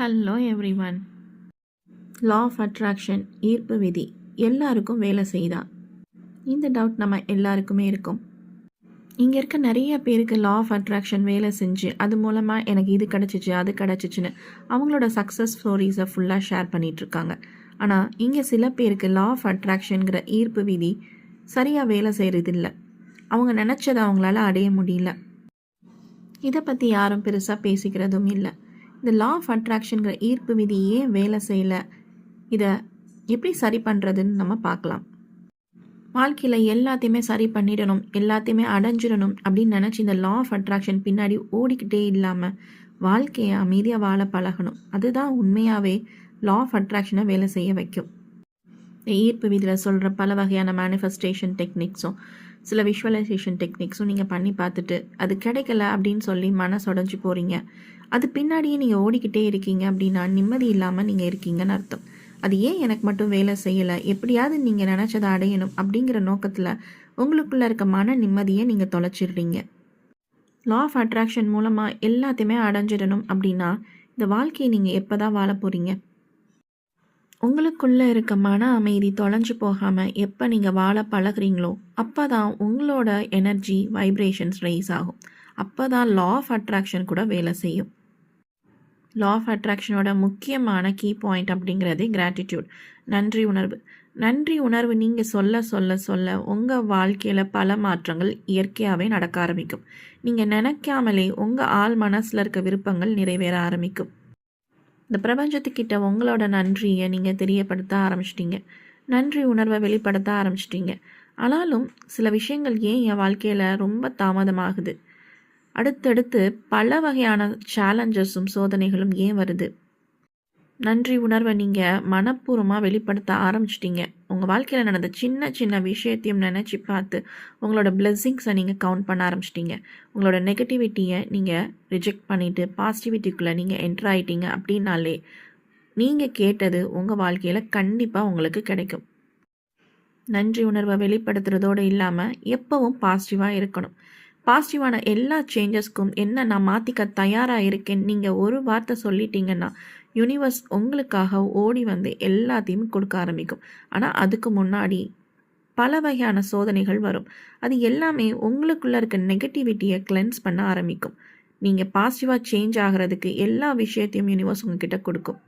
Hello everyone law of attraction ஈர்ப்பு விதி. எல்லாருக்கும் வேலை செய்தா. இந்த டவுட் நம்ம எல்லாருக்குமே இருக்கும். இங்கே இருக்க நிறைய பேருக்கு லா ஆஃப் அட்ராக்ஷன் வேலை செஞ்சு அது மூலமாக எனக்கு இது கிடச்சிச்சு அது கிடச்சிச்சின்னு அவங்களோட சக்ஸஸ் ஸ்டோரிஸை ஃபுல்லாக ஷேர் பண்ணிகிட்ருக்காங்க ஆனால் இங்கே சில பேருக்கு லா ஆஃப் அட்ராக்ஷனுங்கிற ஈர்ப்பு விதி சரியாக வேலை செய்கிறதில்ல அவங்க நினச்சதை அவங்களால அடைய முடியல. இதை பற்றி யாரும் பெருசாக பேசிக்கிறதும் இல்லை. இந்த லா ஆஃப் அட்ராக்ஷனுங்கிற ஈர்ப்பு விதி ஏன் வேலை செய்யலை? இதை எப்படி சரி பண்ணுறதுன்னு நம்ம பார்க்கலாம். வாழ்க்கையில் எல்லாத்தையுமே சரி பண்ணிடணும் எல்லாத்தையுமே அடைஞ்சிடணும் அப்படின்னு நினச்சி இந்த லா ஆஃப் அட்ராக்ஷன் பின்னாடி ஓடிக்கிட்டே இல்லாமல் வாழ்க்கையை அமைதியாக வாழ பழகணும். அதுதான் உண்மையாகவே லா ஆஃப் அட்ராக்ஷனை வேலை செய்ய வைக்கும். இந்த ஈர்ப்பு விதியில் சொல்கிற பல வகையான மேனிஃபெஸ்டேஷன் டெக்னிக்ஸும் சில விஷுவலைசேஷன் டெக்னிக்ஸும் நீங்கள் பண்ணி பார்த்துட்டு அது கிடைக்கல அப்படின்னு சொல்லி மனசு உடஞ்சி போகிறீங்க அது பின்னாடியே நீங்கள் ஓடிக்கிட்டே இருக்கீங்க அப்படின்னா நிம்மதி இல்லாமல் நீங்கள் இருக்கீங்கன்னு அர்த்தம். அது ஏன் எனக்கு மட்டும் வேலை செய்யலை? எப்படியாவது நீங்கள் நினச்சதை அடையணும் அப்படிங்கிற நோக்கத்தில் உங்களுக்குள்ளே இருக்க மன நிம்மதியை நீங்கள் தொலைச்சிடுறீங்க. லா ஆஃப் அட்ராக்ஷன் மூலமாக எல்லாத்தையுமே அடைஞ்சிடணும் அப்படின்னா இந்த வாழ்க்கையை நீங்கள் எப்போ தான் வாழ போகிறீங்க உங்களுக்குள்ளே இருக்க மன அமைதி தொலைஞ்சு போகாமல் எப்போ நீங்கள் வாழ பழகுறீங்களோ அப்போ தான் உங்களோட எனர்ஜி வைப்ரேஷன்ஸ் ரைஸ் ஆகும். அப்போ தான் லா ஆஃப் அட்ராக்ஷன் கூட வேலை செய்யும். லா ஆஃப் அட்ராக்ஷனோட முக்கியமான கீ பாயிண்ட் அப்படிங்கிறது கிராட்டிடியூட் நன்றி உணர்வு. நன்றி உணர்வு நீங்கள் சொல்ல சொல்ல சொல்ல உங்கள் வாழ்க்கையில் பல மாற்றங்கள் இயற்கையாகவே நடக்க ஆரம்பிக்கும். நீங்கள் நினைக்காமலே உங்கள் ஆள் மனசில் இருக்க விருப்பங்கள் நிறைவேற ஆரம்பிக்கும். இந்த பிரபஞ்சத்துக்கிட்ட உங்களோட நன்றியை நீங்கள் தெரியப்படுத்த ஆரம்பிச்சிட்டீங்க. நன்றி உணர்வை வெளிப்படுத்த ஆரம்பிச்சிட்டீங்க. ஆனாலும் சில விஷயங்கள் ஏன் என் வாழ்க்கையில் ரொம்ப தாமதமாகுது? அடுத்தடுத்து பல வகையான சேலஞ்சஸும் சோதனைகளும் ஏன் வருது? நன்றி உணர்வை நீங்கள் மனப்பூர்வமாக வெளிப்படுத்த ஆரம்பிச்சிட்டிங்க. உங்கள் வாழ்க்கையில் நடந்த சின்ன சின்ன விஷயத்தையும் நினச்சி பார்த்து உங்களோட பிளெஸ்ஸிங்ஸை நீங்கள் கவுண்ட் பண்ண ஆரம்பிச்சிட்டிங்க. உங்களோட நெகட்டிவிட்டியை நீங்கள் ரிஜெக்ட் பண்ணிவிட்டு பாசிட்டிவிட்டிக்குள்ளே நீங்கள் என்ட்ரு ஆகிட்டீங்க அப்படின்னாலே நீங்கள் கேட்டது உங்கள் வாழ்க்கையில் கண்டிப்பாக உங்களுக்கு கிடைக்கும். நன்றி உணர்வை வெளிப்படுத்துகிறதோடு இல்லாமல் எப்போவும் பாசிட்டிவாக இருக்கணும். பாசிட்டிவான எல்லா சேஞ்சஸ்க்கும் என்ன நான் மாற்றிக்க தயாராக இருக்கேன்? நீங்கள் ஒரு வார்த்தை சொல்லிட்டீங்கன்னா யூனிவர்ஸ் உங்களுக்காக ஓடி வந்து எல்லாத்தையும் கொடுக்க ஆரம்பிக்கும். ஆனால் அதுக்கு முன்னாடி பல வகையான சோதனைகள் வரும். அது எல்லாமே உங்களுக்குள்ளே இருக்க நெகட்டிவிட்டியை கிளென்ஸ் பண்ண ஆரம்பிக்கும். நீங்கள் பாசிட்டிவாக சேஞ்ச் ஆகிறதுக்கு எல்லா விஷயத்தையும் யூனிவர்ஸ் உங்ககிட்ட கொடுக்கும்.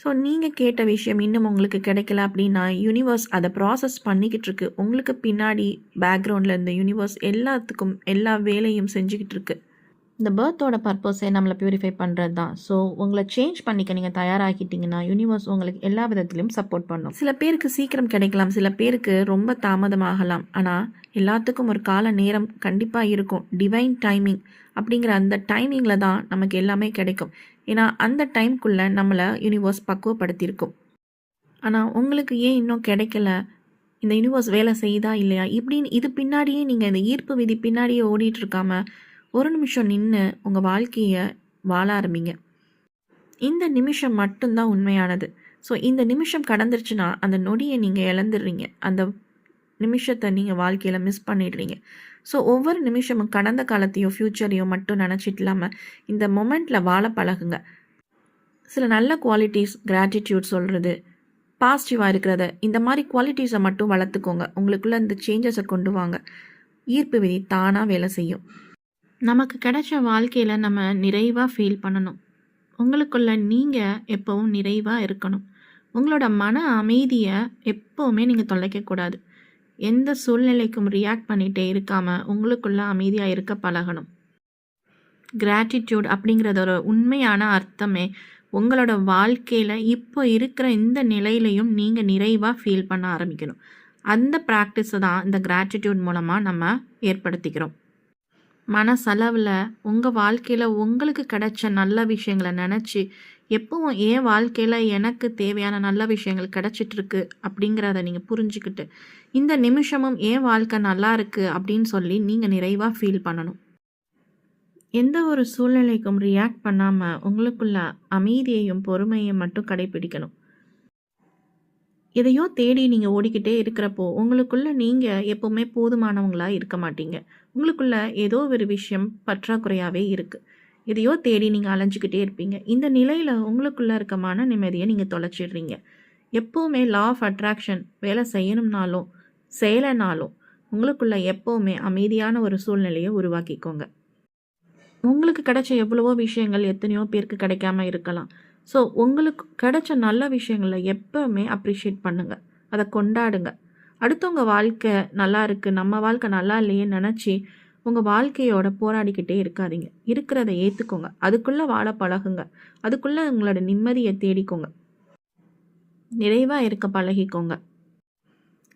ஸோ நீங்கள் கேட்ட விஷயம் இன்னும் உங்களுக்கு கிடைக்கல அப்படின்னா யூனிவர்ஸ் அதை ப்ராசஸ் பண்ணிக்கிட்டு இருக்கு உங்களுக்கு பின்னாடி பேக்ரவுண்டில் இந்த யூனிவர்ஸ் எல்லாத்துக்கும் எல்லா வேலையும் செஞ்சுக்கிட்டு இருக்குது இந்த பேர்த்தோட பர்பஸே நம்மளை ப்யூரிஃபை பண்ணுறது தான் ஸோ உங்களை சேஞ்ச் பண்ணிக்க நீங்கள் தயாராகிட்டீங்கன்னா யூனிவர்ஸ் உங்களுக்கு எல்லா விதத்துலையும் சப்போர்ட் பண்ணும். சில பேருக்கு சீக்கிரம் கிடைக்கலாம் சில பேருக்கு ரொம்ப தாமதமாகலாம். ஆனால் எல்லாத்துக்கும் ஒரு கால நேரம் கண்டிப்பாக இருக்கும். டிவைன் டைமிங் அப்படிங்கிற அந்த டைமிங்கில் தான் நமக்கு எல்லாமே கிடைக்கும். ஏன்னா அந்த டைம்குள்ளே நம்மளை யூனிவர்ஸ் பக்குவப்படுத்தியிருக்கும். ஆனால் உங்களுக்கு ஏன் இன்னும் கிடைக்கல? இந்த யூனிவர்ஸ் வேலை செய்யுதா இல்லையா? இப்படின்னு இது பின்னாடியே நீங்கள் இந்த ஈர்ப்பு விதி பின்னாடியே ஓடிட்டு இருக்காம ஒரு நிமிஷம் நின்று உங்கள் வாழ்க்கையை வாழ ஆரம்பிங்க. இந்த நிமிஷம் மட்டும்தான் உண்மையானது. ஸோ இந்த நிமிஷம் கடந்துருச்சுன்னா அந்த நொடியை நீங்கள் இழந்துடுறீங்க. அந்த நிமிஷத்தை நீங்கள் வாழ்க்கையில் மிஸ் பண்ணிடுறீங்க. ஸோ ஒவ்வொரு நிமிஷமும் கடந்த காலத்தையோ ஃப்யூச்சரையோ மட்டும் நினச்சிட்டு இல்லாமல் இந்த மொமெண்ட்டில் வாழ பழகுங்க. சில நல்ல குவாலிட்டிஸ் கிராட்டிடியூட் சொல்கிறது பாசிட்டிவாக இருக்கிறத இந்த மாதிரி குவாலிட்டிஸை மட்டும் வளர்த்துக்கோங்க. உங்களுக்குள்ளே இந்த சேஞ்சஸை கொண்டு வாங்க. ஈர்ப்பு விதி தானாக வேலை செய்யும். நமக்கு கிடைச்ச வாழ்க்கையில் நம்ம நிறைவாக ஃபீல் பண்ணணும். உங்களுக்குள்ள நீங்கள் எப்போவும் நிறைவாக இருக்கணும். உங்களோட மன அமைதியை எப்போவுமே நீங்கள் தொலைக்கக்கூடாது எந்த சூழ்நிலைக்கும் ரியாக்ட் பண்ணிகிட்டே இருக்காமல் உங்களுக்குள்ள அமைதியாக இருக்க பழகணும். கிராட்டிடியூட் அப்படிங்கிறதோட உண்மையான அர்த்தமே. உங்களோட வாழ்க்கையில் இப்போ இருக்கிற இந்த நிலையிலையும் நீங்கள் நிறைவாக ஃபீல் பண்ண ஆரம்பிக்கணும். அந்த ப்ராக்டிஸை தான் இந்த கிராட்டிடியூட் மூலமாக நம்ம ஏற்படுத்திக்கிறோம். மனசளவில் உங்கள் வாழ்க்கையில் உங்களுக்கு கிடைச்ச நல்ல விஷயங்களை நினச்சி எப்பவும் என் வாழ்க்கையில் எனக்கு தேவையான நல்ல விஷயங்கள் கிடச்சிட்ருக்கு அப்படிங்கிறத நீங்கள் புரிஞ்சுக்கிட்டு இந்த நிமிஷமும் என் வாழ்க்கை நல்லா இருக்குது அப்படின்னு சொல்லி நீங்கள் நிறைவாக ஃபீல் பண்ணணும். எந்த ஒரு சூழ்நிலைக்கும் ரியாக்ட் பண்ணாமல் உங்களுக்குள்ள அமைதியையும் பொறுமையும் மட்டும் கடைபிடிக்கணும் எதையோ தேடி நீங்கள் ஓடிக்கிட்டே இருக்கிறப்போ உங்களுக்குள்ளே நீங்கள் எப்போவுமே போதுமானவங்களாக இருக்க மாட்டீங்க. உங்களுக்குள்ள ஏதோ ஒரு விஷயம் பற்றாக்குறையாகவே இருக்குது எதையோ தேடி நீங்கள் அலைஞ்சிக்கிட்டே இருப்பீங்க. இந்த நிலையில் உங்களுக்குள்ளே இருக்க மன நிம்மதியை நீங்கள் தொலைச்சிடுறீங்க. எப்போவுமே லா ஆஃப் அட்ராக்ஷன் வேலை செய்யணும்னாலும் செய்யலைனாலும் உங்களுக்குள்ள எப்போவுமே அமைதியான ஒரு சூழ்நிலையை உருவாக்கிக்கோங்க. உங்களுக்கு கிடைச்ச எவ்வளவோ விஷயங்கள் எத்தனையோ பேருக்கு கிடைக்காம இருக்கலாம். ஸோ உங்களுக்கு கிடைச்ச நல்ல விஷயங்களை எப்போவுமே அப்ரிஷியேட் பண்ணுங்கள் அதை கொண்டாடுங்க. அடுத்தவங்க வாழ்க்கை நல்லா இருக்குது நம்ம வாழ்க்கை நல்லா இல்லையேன்னு நினச்சி உங்கள் வாழ்க்கையோட போராடிக்கிட்டே இருக்காதீங்க. இருக்கிறத ஏற்றுக்கோங்க அதுக்குள்ளே வாழ பழகுங்க. அதுக்குள்ளே உங்களோட நிம்மதியை தேடிக்கோங்க. நிறைவாக இருக்க பழகிக்கோங்க.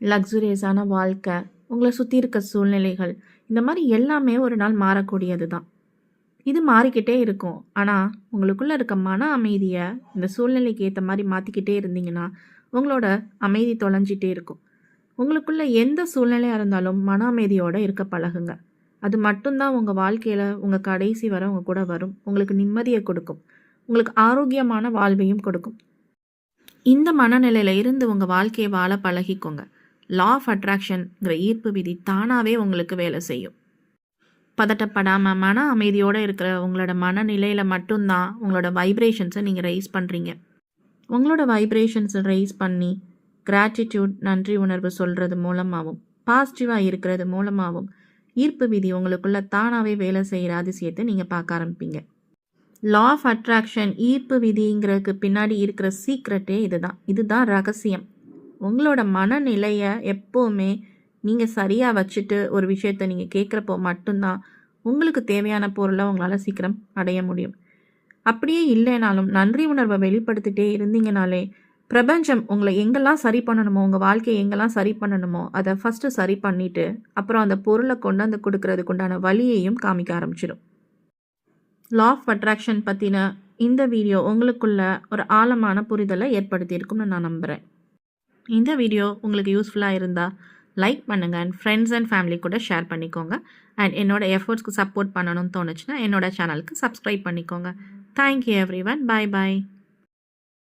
லக்ஸுரியஸான வாழ்க்கை உங்களை சுற்றி இருக்க சூழ்நிலைகள் இந்த மாதிரி எல்லாமே ஒரு நாள் மாறக்கூடியது தான் இது மாறிக்கிட்டே இருக்கும். ஆனால் உங்களுக்குள்ளே இருக்க மன அமைதியை இந்த சூழ்நிலைக்கு ஏற்ற மாதிரி மாற்றிக்கிட்டே இருந்தீங்கன்னா உங்களோட அமைதி தொலைஞ்சிட்டே இருக்கும். உங்களுக்குள்ள எந்த சூழ்நிலையாக இருந்தாலும் மன அமைதியோடு இருக்க பழகுங்க. அது மட்டும்தான் உங்கள் வாழ்க்கையில் உங்கள் கடைசி வர உங்கள் கூட வரும். உங்களுக்கு நிம்மதியை கொடுக்கும். உங்களுக்கு ஆரோக்கியமான வாழ்வையும் கொடுக்கும். இந்த மனநிலையில் இருந்து உங்கள் வாழ்க்கையை வாழ பழகிக்கோங்க. லா ஆஃப் அட்ராக்ஷன்ங்கிற ஈர்ப்பு விதி தானாகவே உங்களுக்கு வேலை செய்யும். பதட்டப்படாமல் மன அமைதியோடு இருக்கிற உங்களோட மனநிலையில் மட்டும்தான் உங்களோட வைப்ரேஷன்ஸை நீங்கள் ரைஸ் பண்ணுறீங்க உங்களோட வைப்ரேஷன்ஸை ரைஸ் பண்ணி கிராட்டிடியூட் நன்றி உணர்வு சொல்கிறது மூலமாகவும் பாசிட்டிவாக இருக்கிறது மூலமாகவும் ஈர்ப்பு விதி உங்களுக்குள்ளே தானாகவே வேலை செய்கிற அதிசயத்தை நீங்கள் பார்க்க ஆரம்பிப்பீங்க. லா ஆஃப் அட்ராக்ஷன் ஈர்ப்பு விதிங்கிறதுக்கு பின்னாடி இருக்கிற சீக்ரெட்டே இதுதான். இதுதான் ரகசியம். உங்களோட மனநிலையை எப்போவுமே நீங்கள் சரியாக வச்சுட்டு ஒரு விஷயத்தை நீங்கள் கேட்குறப்போ மட்டும்தான் உங்களுக்கு தேவையான பொருளை உங்களால் சீக்கிரம் அடைய முடியும். அப்படியே இல்லைனாலும் நன்றி உணர்வை வெளிப்படுத்திட்டே இருந்தீங்கனாலே பிரபஞ்சம் உங்களை எங்கெல்லாம் சரி பண்ணணுமோ உங்கள் வாழ்க்கையை எங்கெல்லாம் சரி பண்ணணுமோ அதை ஃபஸ்ட்டு சரி பண்ணிவிட்டு அப்புறம் அந்த பொருளை கொண்டு வந்து கொடுக்கறதுக்கு உண்டான வழியையும் காமிக்க ஆரம்பிச்சிடும் லா ஆஃப் அட்ராக்ஷன் பற்றின இந்த வீடியோ உங்களுக்குள்ள ஒரு ஆழமான புரிதலை ஏற்படுத்தியிருக்கும்னு நான் நம்புகிறேன் இந்த வீடியோ உங்களுக்கு யூஸ்ஃபுல்லாக இருந்தால் லைக் பண்ணுங்கள் அண்ட் ஃப்ரெண்ட்ஸ் அண்ட் ஃபேமிலி கூட ஷேர் பண்ணிக்கோங்க. அண்ட் என்னோட எஃபர்ட்ஸ்க்கு சப்போர்ட் பண்ணணும்னு தோணுச்சுன்னா என்னோட சேனலுக்கு சப்ஸ்கிரைப் பண்ணிக்கோங்க. Thank you everyone bye bye